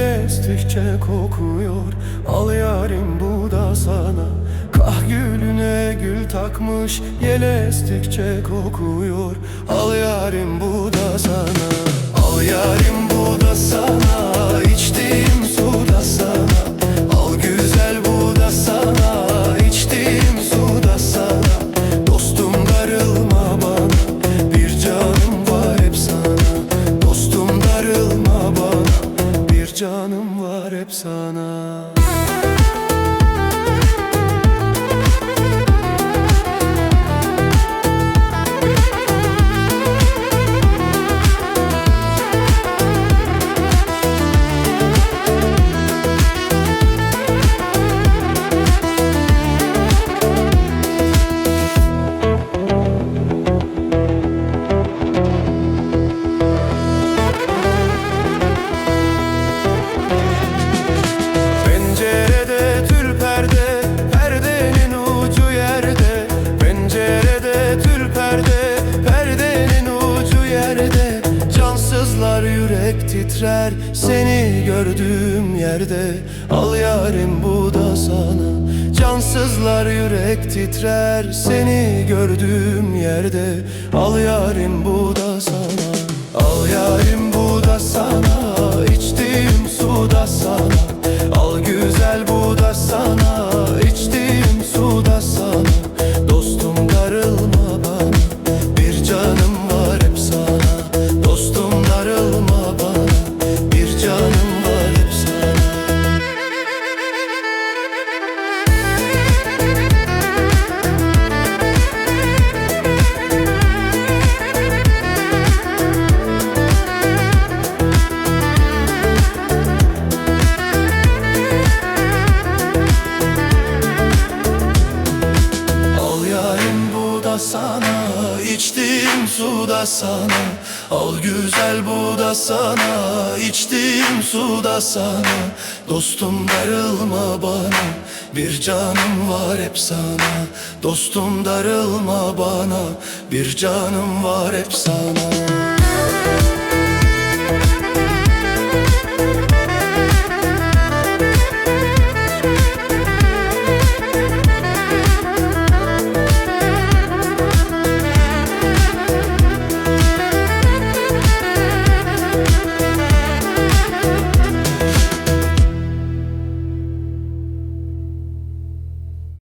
estikçe kokuyor. Al yarim bu da sana. Kah gülüne gül takmış Yel estikçe kokuyor. Al yarim bu da sana. Al yarim bu da canım var hep sana perde Perdenin ucu yerde. Cansızlar yürek titrer Seni gördüğüm yerde. Al yarim bu da sana. Cansızlar yürek titrer Seni gördüğüm yerde. Al yarim bu da sana. Al yarim bu da sana da sana. Al güzel bu da sana. İçtiğim su da sana. Dostum darılma bana. Bir canım var hep sana. Dostum darılma bana. Bir canım var hep sana